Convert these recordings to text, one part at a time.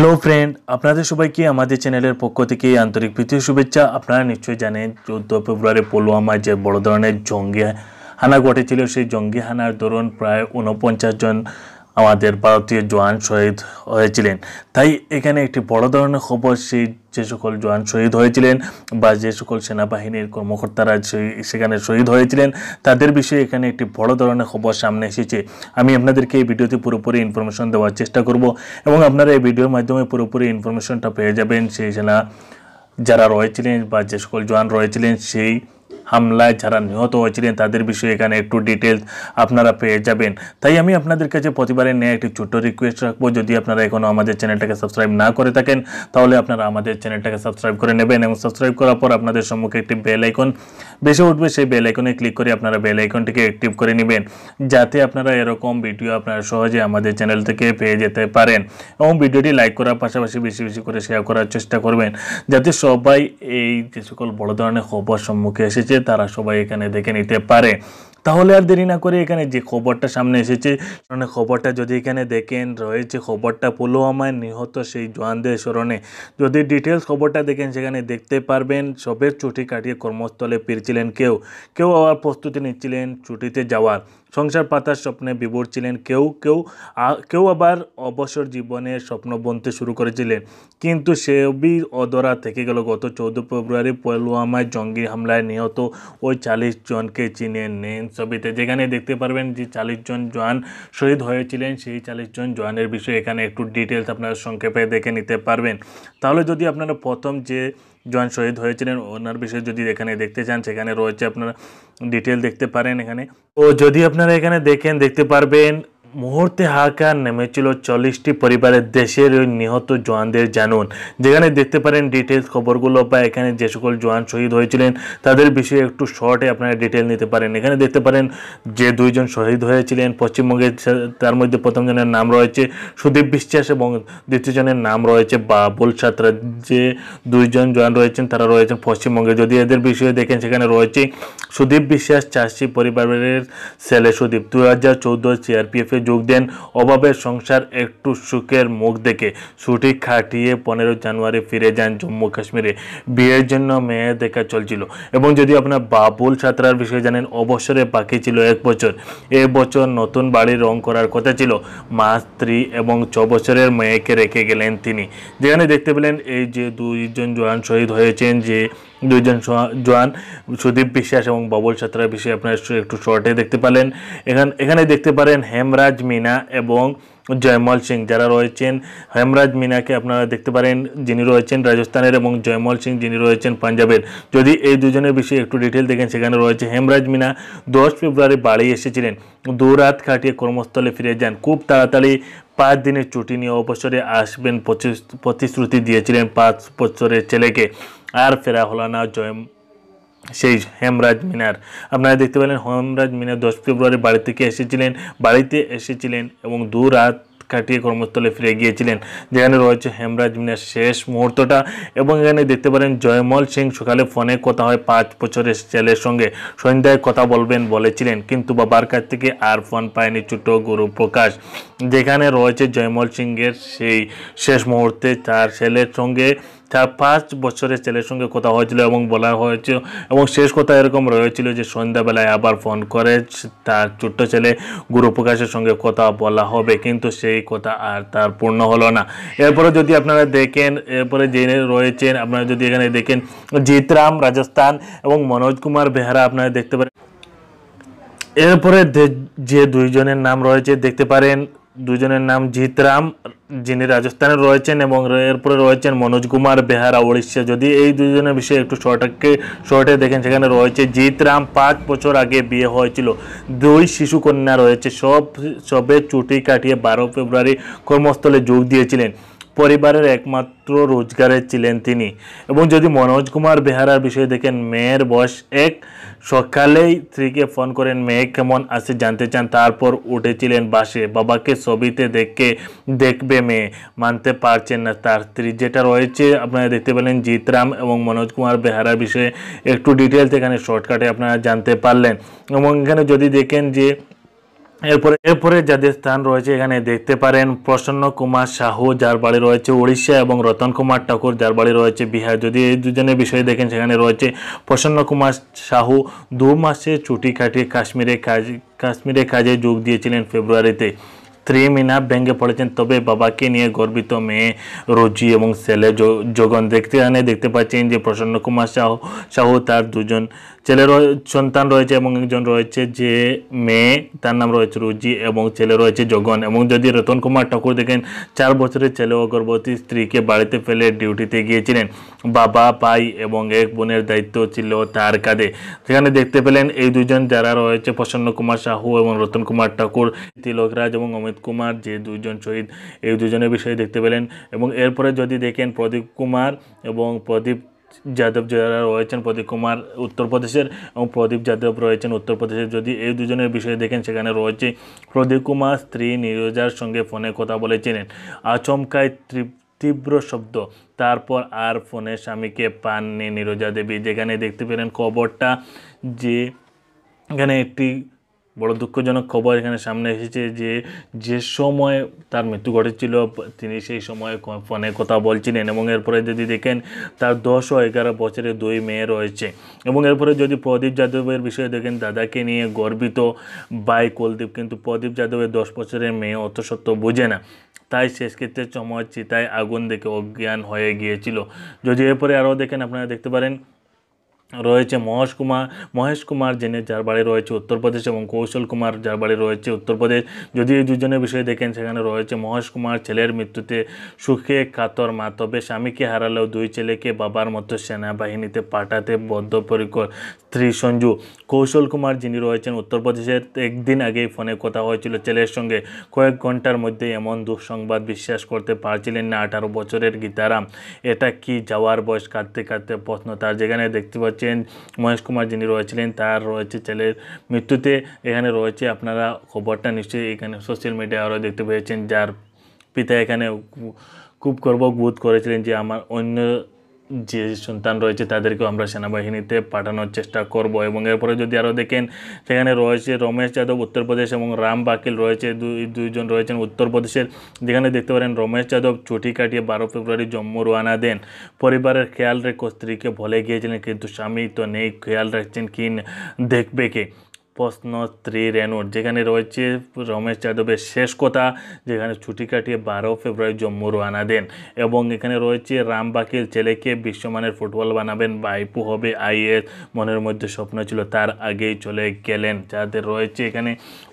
Hello friend আপনাদের সবাইকে আমাদের চ্যানেলের পক্ষ থেকে আন্তরিক প্রীতীয় শুভেচ্ছা। আপনারা নিশ্চয়ই জানেন, চৌদ্দ ফেব্রুয়ারি পুলওয়ামায় যে বড় ধরনের জঙ্গি হানা ঘটেছিল, সেই জঙ্গি হানার ধরুন প্রায় উনপঞ্চাশ জন আমাদের ভারতীয় জওয়ান শহীদ হয়েছিলেন। তাই এখানে একটি বড় ধরনের খবর, সেই যে সকল জওয়ান শহীদ হয়েছিলেন বা যে সকল সেনাবাহিনীর কর্মকর্তারা সেখানে শহীদ হয়েছিলেন, তাদের বিষয়ে এখানে একটি বড় ধরনের খবর সামনে এসেছে। আমি আপনাদেরকে এই ভিডিওতে পুরোপুরি ইনফরমেশন দেওয়ার চেষ্টা করব এবং আপনারা এই ভিডিওর মাধ্যমে পুরোপুরি ইনফরমেশনটা পেয়ে যাবেন। সেই সেনা যারা রয়েছিলেন বা যে সকল জওয়ান রয়েছিলেন, সেই হামলায় যারা নিহত হয়েছিলেন তাদের বিষয়ে এখানে একটু ডিটেলস আপনারা পেয়ে যাবেন। তাই আমি আপনাদের কাছে প্রতিবারের নিয়ে একটি ছোট্ট রিকোয়েস্ট রাখব। যদি আপনারা এখনও আমাদের চ্যানেলটাকে সাবস্ক্রাইব না করে থাকেন, তাহলে আপনারা আমাদের চ্যানেলটাকে সাবস্ক্রাইব করে নেবেন এবং সাবস্ক্রাইব করার পর আপনাদের সম্মুখে একটি বেল আইকন বেশি উঠবে। সেই বেল আইকনে ক্লিক করে আপনারা বেল আইকনটিকে অ্যাক্টিভ করে নেবেন, যাতে আপনারা এরকম ভিডিও আপনারা সহজে আমাদের চ্যানেল থেকে পেয়ে যেতে পারেন এবং ভিডিওটি লাইক করার পাশাপাশি বেশি বেশি করে শেয়ার করার চেষ্টা করবেন, যাতে সবাই এই যে সকল বড় ধরনের খবর সম্মুখে এসেছে। তারা সবাই এখানে দেখে নিতে পারে। তাহলে আর দেরি না করে এখানে যে খবরটা সামনে এসেছে মানে খবরটা যদি এখানে দেখেন, রয়েছে খবরটা পুলওয়ামায় নিহত সেই জওয়ানদের স্মরণে। যদি ডিটেলস খবরটা দেখেন, সেখানে দেখতে পারবেন, সবের ছুটি কাটিয়ে কর্মস্থলে ফিরছিলেন কেউ। কেউ আবার প্রস্তুতি নিচ্ছিলেন ছুটিতে যাওয়ার। সংসার পাতার স্বপ্নে বিভোর ছিলেন। কেউ কেউ কেউ আবার অবসর জীবনের স্বপ্ন বুনতে শুরু করেছিলেন। কিন্তু সেবি অদরা থেকে গেল। গত চৌদ্দ ফেব্রুয়ারি পুলওয়ামায় জঙ্গি হামলায় নিহত ওই চালিশ জনকে চিনে নেন ছবিতে। যেখানে দেখতে পারবেন যে চালিশ জন জওয়ান শহীদ হয়েছিলেন। সেই চালিশ জন জওয়ানের বিষয়ে এখানে একটু ডিটেলস আপনারা সংক্ষেপে দেখে নিতে পারবেন। তাহলে যদি আপনারা প্রথম যে জওয়ান শহীদ হয়েছিলেন। ওনার বিষয়ে যদি এখানে দেখতে চান, সেখানে রয়েছে আপনারা ডিটেল দেখতে পারেন এখানে। ও যদি আপনারা এখানে দেখেন, দেখতে পারবেন মুহূর্তে হাহাকার নেমেছিল চল্লিশটি পরিবারের দেশের ওই নিহত জওয়ানদের জানুন। যেখানে দেখতে পারেন ডিটেলস খবরগুলো বা এখানে যে সকল জওয়ান শহীদ হয়েছিলেন, তাদের বিষয়ে একটু শর্টে আপনারা ডিটেল নিতে পারেন। এখানে দেখতে পারেন যে দুইজন শহীদ হয়েছিলেন পশ্চিমবঙ্গের তার মধ্যে প্রথম জনের নাম রয়েছে সুদীপ বিশ্বাস এবং দ্বিতীয় জনের নাম রয়েছে বাবুল ছাত্রা যে দুইজন জওয়ান রয়েছেন, তারা রয়েছেন পশ্চিমবঙ্গে। যদি এদের বিষয়ে দেখেন, সেখানে রয়েছে সুদীপ বিশ্বাস, চাষি পরিবারের ছেলে সুদীপ। দু হাজার চৌদ্দ সিআরপিএফে যোগ দেন। অভাবের সংসার একটু সুখের মুখ দেখে। ছুটি খাটিয়ে পনেরো জানুয়ারি ফিরে যান জম্মু কাশ্মীরে। বিয়ের জন্য মেয়ে দেখা চলছিল। এবং যদি আপনার বাবুল ছাত্রার বিষয়ে জানেন, অবসরে বাকি ছিল এক বছর। এ বছর নতুন বাড়ি রং করার কথা ছিল। মা, স্ত্রী এবং ছ বছরের মেয়েকে রেখে গেলেন তিনি। যেখানে দেখতে পেলেন এই যে দুইজন জোয়ান শহীদ হয়েছেন যে দুইজন জ- জওয়ান সুদীপ বিশ্বাস এবং বাবুল ছাত্রার বিষয়ে আপনারা একটু- শর্টে দেখতে পেলেন এখান এখানে দেখতে পারেন হেমরাজ মিনা এবং জয়মল সিং যারা রয়েছেন। হেমরাজ মিনাকে আপনারা দেখতে পারেন, যিনি রয়েছেন রাজস্থানের এবং জয়মল সিং যিনি রয়েছেন পাঞ্জাবের। যদি এই দুজনের বিষয়ে একটু ডিটেল দেখেন, সেখানে রয়েছে হেমরাজ মিনা। দশ ফেব্রুয়ারি বাড়ি এসেছিলেন। দু রাত কাটিয়ে কর্মস্থলে ফিরে যান। খুব তাড়াতাড়ি পাঁচ দিনের ছুটি নিয়ে অবসরে আসবেন প্রতিশ- প্রতিশ্রুতি দিয়েছিলেন পাঁচ বছরের ছেলেকে। আর ফেরা হলো না জয় সেই হেমরাজ মিনার। আপনারা দেখতে পেলেন হেমরাজ মিনার দশ ফেব্রুয়ারি বাড়ি থেকে এসেছিলেন, বাড়িতে এসেছিলেন এবং দু রাত কাটিয়ে কর্মস্থলে ফিরে গিয়েছিলেন, যেখানে রয়েছে হেমরাজ মিনার শেষ মুহূর্তটা এবং এখানে দেখতে পারেন জয়মল সিং সকালে ফোনে কথা হয়, পাঁচ বছরের ছেলের সঙ্গে সন্ধ্যায় কথা বলবেন বলেছিলেন, কিন্তু বাবার কাছ থেকে আর ফোন পায়নি ছোট গুরু প্রকাশ। যেখানে রয়েছে জয়মল সিংয়ের সেই শেষ মুহূর্তে তার ছেলের সঙ্গে, তার পাঁচ বছরের ছেলের সঙ্গে কথা হয়েছিল এবং বলা হয়েছিল এবং শেষ কথা এরকম রয়েছিল যে সন্ধ্যাবেলায় আবার ফোন করে তার ছোট্ট ছেলে গুরুপ্রকাশের সঙ্গে কথা বলা হবে। কিন্তু সেই কথা আর তার পূর্ণ হলো না। এরপরে যদি আপনারা দেখেন, এরপরে জেনে রয়েছেন, আপনারা যদি এখানে দেখেন জিতরাম, রাজস্থান এবং মনোজ কুমার বেহারা আপনারা দেখতে পারেন। এরপরে যে দুইজনের নাম রয়েছে, দেখতে পারেন দুজনের নাম জিতরাম যিনি রাজস্থানে রয়েছেন এবং এরপরে রয়েছেন মনোজ কুমার, বেহারা উড়িষ্যা যদি এই দুজনের বিষয়ে একটু শর্টকে, শর্টে দেখেন, সেখানে রয়েছে জিতরাম পাঁচ বছর আগে বিয়ে হয়েছিল। দুই শিশু কন্যা রয়েছে। সব, সবে চুটি কাটিয়ে বারো ফেব্রুয়ারি কর্মস্থলে যোগ দিয়েছিলেন। পরিবারের একমাত্র রোজগারের ছিলেন তিনি। এবং যদি মনোজ কুমার বেহারার বিষয়ে দেখেন, মেয়ের বয়স এক, সকালেই স্ত্রীকে ফোন করেন, মেয়ে, কেমন আছে জানতে চান। তারপর উঠেছিলেন বাসে। বাবাকে ছবিতে দেখে, দেখবে মেয়ে, মানতে পারছেন না। তার স্ত্রী যেটা রয়েছে, আপনারা দেখতে পেলেন জিতরাম এবং মনোজ কুমার বেহারার বিষয়ে একটু ডিটেলস এখানে শর্টকাটে আপনারা জানতে পারলেন। এবং এখানে যদি দেখেন যে এরপরে এরপরে যাদের স্থান রয়েছে, এখানে দেখতে পারেন প্রসন্ন কুমার সাহু, যার বাড়ি রয়েছে উড়িষ্যা, এবং রতন কুমার ঠাকুর, যার বাড়ি রয়েছে বিহার। যদি এই দুজনের বিষয়ে দেখেন, সেখানে রয়েছে প্রসন্ন কুমার সাহু। দু মাসে ছুটি কাটিয়ে কাশ্মীরে কাজ, কাশ্মীরে কাজে যোগ দিয়েছিলেন ফেব্রুয়ারিতে। স্ত্রী মিনা ভেঙে পড়েছেন, তবে বাবাকে নিয়ে গর্বিত মেয়ে রোজি এবং ছেলে জগন দেখতে আনে, দেখতে পাচ্ছেন যে প্রসন্ন কুমার সাহু সাহু তার দুজন ছেলে সন্তান রয়েছে এবং একজন রয়েছে যে মেয়ে, তার নাম রয়েছে রুজি এবং ছেলে রয়েছে জগন। এবং যদি রতন কুমার ঠাকুর দেখেন, চার বছরের ছেলে ও গর্ভবতী স্ত্রীকে বাড়িতে ফেলে ডিউটিতে গিয়েছিলেন। বাবা, ভাই এবং এক বোনের দায়িত্ব ছিল তার কাঁধে। সেখানে দেখতে পেলেন এই দুজন যারা রয়েছে, প্রসন্ন কুমার সাহু এবং রতন কুমার ঠাকুর তিলকরাজ এবং অমিত কুমার, যে দুজন শহীদ, এই দুজনের বিষয়ে দেখতে পেলেন। এবং এরপরে যদি দেখেন প্রদীপ কুমার এবং প্রদীপ যাদব যারা রয়েছেন প্রদীপ কুমার উত্তরপ্রদেশের এবং প্রদীপ যাদব রয়েছেন উত্তরপ্রদেশের। যদি এই দুজনের বিষয়ে দেখেন, সেখানে রয়েছে প্রদীপ কুমার, স্ত্রী নীরজার সঙ্গে ফোনে কথা বলেছিলেন। আচমকায় তীব্র শব্দ। তারপর আর ফোনে স্বামীকে পাননি নীরজা দেবী। যেখানে দেখতে পেলেন খবরটা যে, এখানে একটি বড় দুঃখজনক খবর এখানে সামনে এসেছে যে যে সময় তার মৃত্যু ঘটেছিল, তিনি সেই সময় ফোনে কথা বলছিলেন এবং এরপরে যদি দেখেন তার দশ ও এগারো বছরের দুই মেয়ে রয়েছে। এবং এরপরে যদি প্রদীপ যাদবের বিষয়ে দেখেন, দাদাকে নিয়ে গর্বিত বাই কুলদীপ, কিন্তু প্রদীপ যাদবের দশ বছরের মেয়ে অত সত্য বোঝে না। তাই শেষকৃত্যের সময় চিতায় আগুন দেখে অজ্ঞান হয়ে গিয়েছিল। যদি এরপরে আরও দেখেন, আপনারা দেখতে পারেন রয়েছে মহেশ কুমার মহেশ কুমার যিনি যার বাড়ি রয়েছে উত্তরপ্রদেশ এবং কৌশল কুমার যার বাড়ি রয়েছে উত্তরপ্রদেশ যদি এই দুজনের বিষয়ে দেখেন, সেখানে রয়েছে মহেশ কুমার ছেলের মৃত্যুতে সুখে কাতর মা। তবে স্বামীকে হারালেও দুই ছেলেকে বাবার মতো সেনাবাহিনীতে পাঠাতে বদ্ধপরিকর স্ত্রী সঞ্জু। কৌশল কুমার যিনি রয়েছেন উত্তরপ্রদেশের একদিন আগেই ফোনে কথা হয়েছিল ছেলের সঙ্গে। কয়েক ঘণ্টার মধ্যে এমন দুঃসংবাদ বিশ্বাস করতে পারছিলেন না, আঠারো বছরের গীতারাম। এটা কি যাওয়ার বয়স? কাঁদতে কাঁদতে প্রশ্ন তার। যেখানে দেখতে পাচ্ছেন মহেশ কুমার যিনি রয়েছিলেন, তার রয়েছে ছেলের মৃত্যুতে। এখানে রয়েছে আপনারা খবরটা নিশ্চয়ই এখানে সোশ্যাল মিডিয়া আরও দেখতে পেয়েছেন। যার পিতা এখানে খুব গর্ববোধ করেছিলেন যে আমার অন্য যে সন্তান রয়েছে তাদেরকেও আমরা সেনাবাহিনীতে পাঠানোর চেষ্টা করব এবং এরপরে যদি আরও দেখেন, সেখানে রয়েছে রমেশ যাদব উত্তরপ্রদেশ এবং রাম বাকিল রয়েছে, দুই, দুইজন রয়েছেন উত্তরপ্রদেশের। যেখানে দেখতে পারেন রমেশ যাদব ছুটি কাটিয়ে বারো ফেব্রুয়ারি জম্মু রওনা দেন। পরিবারের খেয়াল রেখে, স্ত্রীকে ভুলে গিয়েছিলেন কিন্তু স্বামী তো নেই, খেয়াল রাখছেন কি দেখবে কে? প্রশ্ন স্ত্রী রেনুর যেখানে রয়েছে রমেশ যাদবের শেষ কথা, যেখানে ছুটি কাটিয়ে বারো ফেব্রুয়ারি জম্মু রওনা দেন এবং এখানে রয়েছে রাম বাকিল ছেলেকে বিশ্বমানের ফুটবল বানাবেন বাইপু হবে আইএস, মনের মধ্যে স্বপ্ন ছিল তার আগেই চলে গেলেন। যাদের রয়েছে এখানে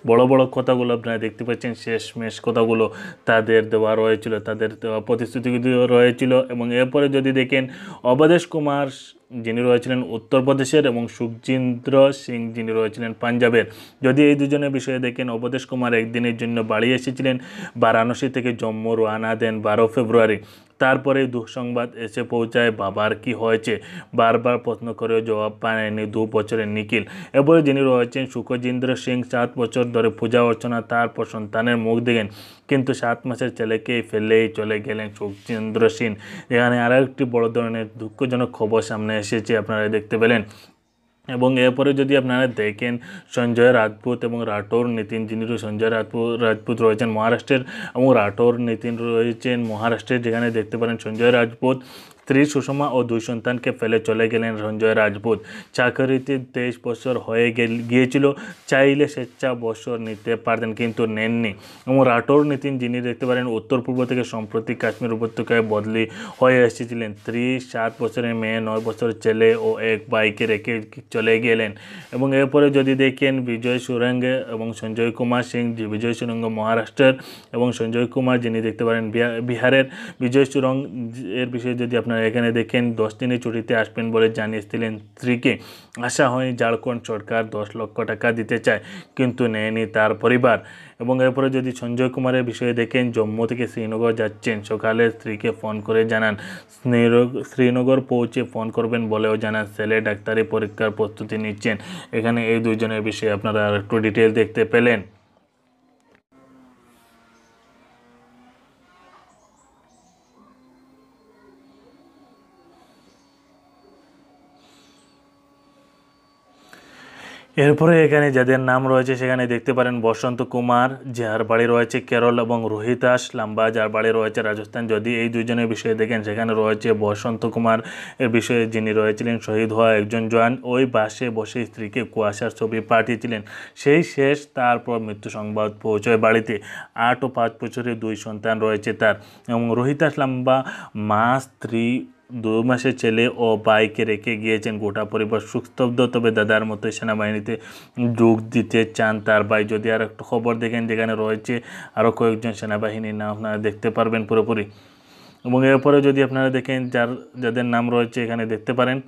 বড় বড় কথাগুলো আপনারা দেখতে পাচ্ছেন শেষ মেশ কথাগুলো তাদের দেওয়া রয়েছিল, তাদের দেওয়া প্রতিশ্রুতিগুলো রয়েছিল এবং এরপরে যদি দেখেন অবধেশ কুমার যিনি রয়েছিলেন উত্তরপ্রদেশের এবং সুখজিন্দ্র সিং যিনি রয়েছিলেন পাঞ্জাবের। যদি এই দুজনের বিষয়ে দেখেন, অবদেশ কুমার একদিনের জন্য বাড়ি এসেছিলেন বারাণসী থেকে জম্মু রওনা দেন বারো ফেব্রুয়ারি। তারপরে দুঃসংবাদ এসে পৌঁছায়, বাবার কি হয়েছে? বারবার প্রশ্ন করেও জবাব পায়নি দু বছরের নিখিল। এরপরে যিনি রয়েছেন সুখজিন্দ্র সিং, সাত বছর ধরে পূজা অর্চনা তারপর সন্তানের মুখ দেখেন। কিন্তু সাত মাসের ছেলেকেই ফেলেই চলে গেলেন সুখজিন্দ্র সিং। এখানে আরও একটি বড় ধরনের দুঃখজনক খবর সামনে এসেছে, আপনারা দেখতে পেলেন। এবং এরপরে যদি আপনারা দেখেন সঞ্জয় রাজপুত এবং রাঠোর নিতিন যিনি সঞ্জয় রাজপুত রাজপুত রয়েছেন মহারাষ্ট্রের এবং রাঠোর, নিতিন রয়েছেন মহারাষ্ট্রের, যেখানে দেখতে পারেন সঞ্জয় রাজপুত স্ত্রী সুষমা ও দুই সন্তানকে ফেলে চলে গেলেন সঞ্জয় রাজপুত। চাকরিতে তেইশ বছর হয়ে গিয়েছিল, চাইলে স্বেচ্ছা বছর নিতে পারতেন কিন্তু নেননি। এবং রাটোর নীতিন যিনি দেখতে পারেন, উত্তর পূর্ব থেকে সম্প্রতি কাশ্মীর উপত্যকায় বদলি হয়ে এসেছিলেন। স্ত্রী সাত বছরের মেয়ে, নয় বছরের ছেলে ও এক বাইকে রেখে চলে গেলেন। এবং এরপরে যদি দেখেন, বিজয় সুরঙ্গে এবং সঞ্জয় কুমার সিং, বিজয় সুরঙ্গ মহারাষ্ট্রের এবং সঞ্জয় কুমার যিনি দেখতে পারেন, বিহা- বিহারের। বিজয় সুরঙ্গ এর বিষয়ে যদি আপনারা এখানে দেখেন দশ দিনের ছুটিতে আসবেন বলে জানিয়েছিলেন স্ত্রীকে। আশা হয়নি ঝাড়খণ্ড সরকার দশ লক্ষ টাকা দিতে চায়, কিন্তু নেয়নি তার পরিবার। এবং এরপরে যদি সঞ্জয় কুমারের বিষয়ে দেখেন, জম্মু থেকে শ্রীনগর যাচ্ছেন, সকালে স্ত্রীকে ফোন করে জানান। শ্রীনগর পৌঁছে ফোন করবেন বলেও জানান। ছেলে ডাক্তারি পরীক্ষার প্রস্তুতি নিচ্ছেন। এখানে এই দুইজনের বিষয়ে আপনারা একটু ডিটেল দেখতে পেলেন। এরপরে এখানে যাদের নাম রয়েছে, সেখানে দেখতে পারেন বসন্ত কুমার যার বাড়ি রয়েছে কেরল, এবং রোহিতাস লাম্বা, যার বাড়ি রয়েছে রাজস্থান। যদি এই দুজনের বিষয়ে দেখেন, সেখানে রয়েছে বসন্ত কুমার এর বিষয়ে যিনি রয়েছিলেন শহীদ হওয়া একজন জওয়ান। ওই বাসে বসে স্ত্রীকে কুয়াশার ছবি পাঠিয়েছিলেন। সেই শেষ তারপর মৃত্যু সংবাদ পৌঁছয় বাড়িতে। আট ও পাঁচ বছরের দুই সন্তান রয়েছে তার। এবং রোহিতাস লাম্বা, মা, স্ত্রী দু মাসের ছেলে ও বাইকে রেখে গিয়েছেন। গোটা পরিবার সুস্তব্ধ। তবে দাদার মতো সেনাবাহিনীতে যোগ দিতে চান তার ভাই। যদি আর একটা খবর দেখেন, যেখানে রয়েছে আরও কয়েকজন সেনাবাহিনীর নাম আপনারা দেখতে পারবেন পুরোপুরি। এবং এরপরে যদি আপনারা দেখেন, যার, যাদের নাম রয়েছে, এখানে দেখতে পারেন।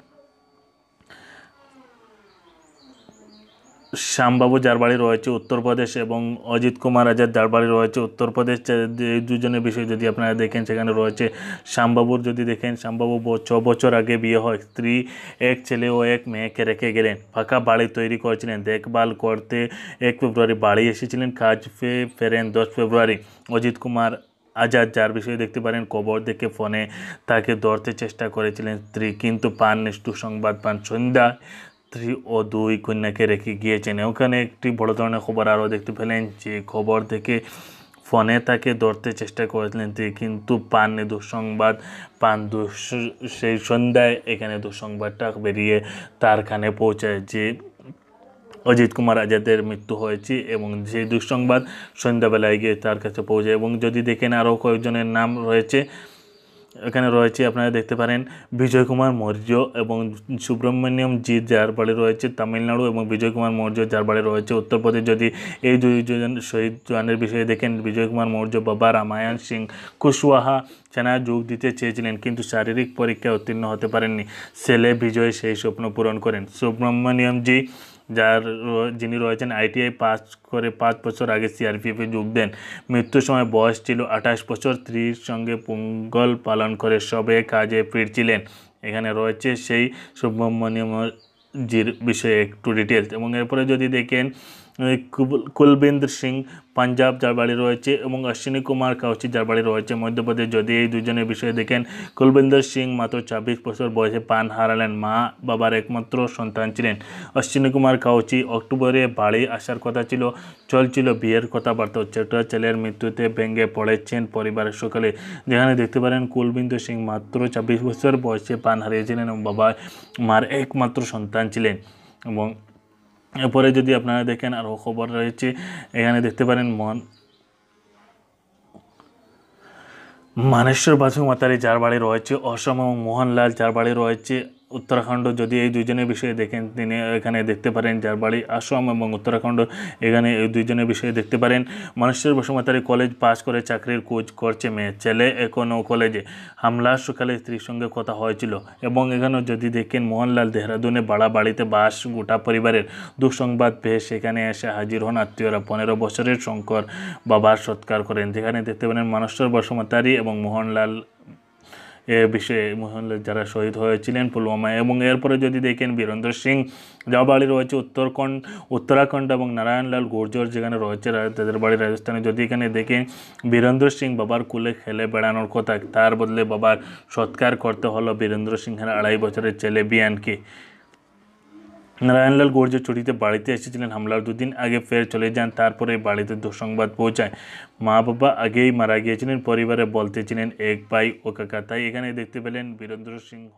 শ্যামবাবু যার বাড়ি রয়েছে উত্তরপ্রদেশ এবং অজিত কুমার আজাদ যার বাড়ি রয়েছে উত্তরপ্রদেশ দুজনের বিষয় যদি আপনারা দেখেন, সেখানে রয়েছে শ্যামবাবুর যদি দেখেন, শ্যামবাবু ছ বছর আগে বিয়ে হয়। স্ত্রী, এক ছেলে ও এক মেয়েকে রেখে গেলেন। ফাঁকা বাড়ি তৈরি করেছিলেন। দেখভাল করতে এক ফেব্রুয়ারি বাড়ি এসেছিলেন। কাজ ফেরেন দশ ফেব্রুয়ারি। অজিত কুমার আজাদ যার বিষয়ে দেখতে পারেন, কবর দেখে ফোনে তাকে ধরতে চেষ্টা করেছিলেন স্ত্রী, কিন্তু পান নিষ্ঠু সংবাদ পান সন্ধ্যা স্ত্রী ও দুই কন্যাকে রেখে গিয়েছেন। ওখানে একটি বড় ধরনের খবর আরও দেখতে পেলেন যে, খবর থেকে ফোনে তাকে ধরতে চেষ্টা করেছিলেন তিনি, কিন্তু পাননি। দুঃসংবাদ, পান সেই সন্ধ্যায় এখানে দুঃসংবাদটা বেরিয়ে তার কানে পৌঁছায় যে, অজিত কুমার আজাদের মৃত্যু হয়েছে এবং সেই দুঃসংবাদ সন্ধ্যাবেলায় গিয়ে তার কাছে পৌঁছায় এবং যদি দেখেন আরও কয়েকজনের নাম রয়েছে এখানে রয়েছে, আপনারা দেখতে পারেন, বিজয় কুমার মৌর্য এবং সুব্রমণ্যম জি যার বাড়ি রয়েছে তামিলনাড়ু এবং বিজয় কুমার মৌর্য, যার বাড়ি রয়েছে উত্তরপ্রদেশ। যদি এই দুইজন শহীদ জওয়ানের বিষয়ে দেখেন, বিজয় কুমার মৌর্য, বাবা রামায়ণ সিং, কুশওয়াহা সেনায় যোগ দিতে চেয়েছিলেন, কিন্তু শারীরিক পরীক্ষায় উত্তীর্ণ হতে পারেননি। ছেলে বিজয় সেই স্বপ্ন পূরণ করেন। সুব্রমণ্যম জি যার যিনি রয়েছেন আইটিআই পাস করে পাঁচ বছর আগে সিআরপিএফে যোগ দেন। মৃত্যুর সময় বয়স ছিল আঠাশ বছর, স্ত্রীর সঙ্গে পোঙ্গল পালন করে সবে কাজে ফিরছিলেন। এখানে রয়েছে সেই সুব্রহ্মণ্যমজির বিষয়ে একটু ডিটেলস এবং এরপরে যদি দেখেন কুলবিন্দর সিং পাঞ্জাব যার বাড়ি রয়েছে এবং অশ্বিনী কুমার কাউচি যার বাড়ি রয়েছে মধ্যপ্রদেশ। যদি এই দুজনের বিষয়ে দেখেন, কুলবিন্দর সিং মাত্র ছাব্বিশ বছর বয়সে পান হারালেন। মা বাবার একমাত্র সন্তান ছিলেন। অশ্বিনী কুমার কাউচি অক্টোবরে বাড়ি আসার কথা ছিল, চলছিল বিয়ের কথাবার্তা। ছোট ছেলের মৃত্যুতে ভেঙে পড়েছেন পরিবারের সকালে। যেখানে দেখতে পারেন, কুলবিন্দর সিং মাত্র ছাব্বিশ বছর বয়সে পান হারিয়েছিলেন এবং বাবা মার একমাত্র সন্তান ছিলেন। এবং এরপরে যদি আপনারা দেখেন আরও খবর রয়েছে, এখানে দেখতে পারেন মন। মানেশ্বর বাসু মাতারি যার বাড়ি রয়েছে, অসম এবং মোহনলাল যার বাড়ি রয়েছে। উত্তরাখণ্ড যদি এই দুইজনের বিষয়ে দেখেন, তিনি এখানে দেখতে পারেন যার বাড়ি আসাম এবং উত্তরাখণ্ড। এখানে এই দুইজনের বিষয়ে দেখতে পারেন মানেশ্বর বসুমাতারি কলেজ পাস করে চাকরির খোঁজ করছে মেয়ে, ছেলে এখনও কলেজে। হামলার সকালে স্ত্রীর সঙ্গে কথা হয়েছিল এবং এখানেও যদি দেখেন, মোহনলাল দেহরাদুনে বাড়া বাড়িতে বাস, গোটা পরিবারের দুঃসংবাদ পেয়ে সেখানে এসে হাজির হন আত্মীয়রা। পনেরো বছরের শঙ্কর বাবার সৎকার করেন। যেখানে দেখতে পারেন মানসর বসুমাতারি এবং মোহনলাল বিষয়ে মোহনলাল যারা শহীদ হয়েছিলেন পুলওয়ামায় এবং এরপরে যদি দেখেন বীরেন্দ্র সিং যা বাড়ি রয়েছে উত্তরখণ্ড উত্তরাখণ্ড এবং নারায়ণলাল গুর্জর যেখানে রয়েছে তাদের বাড়ি রাজস্থানে। যদি এখানে দেখেন বীরেন্দ্র সিং বাবার কুলে খেলে বেড়ানোর কথা, তার বদলে বাবার সৎকার করতে হলো বীরেন্দ্র সিংহের আড়াই বছরের ছেলে বিয়ানকে। নারায়ণলাল গর্জের ছুটিতে বাড়িতে এসেছিলেন হামলার দুদিন আগে ফের চলে যান, তারপরে বাড়িতে দুঃসংবাদ পৌঁছায়। মা বাবা আগেই মারা গিয়েছিলেন, পরিবারে বলতে ছিলেন, এক ভাই, ও কাকা। তাই এখানে দেখতে পেলেন বীরেন্দ্র সিংহ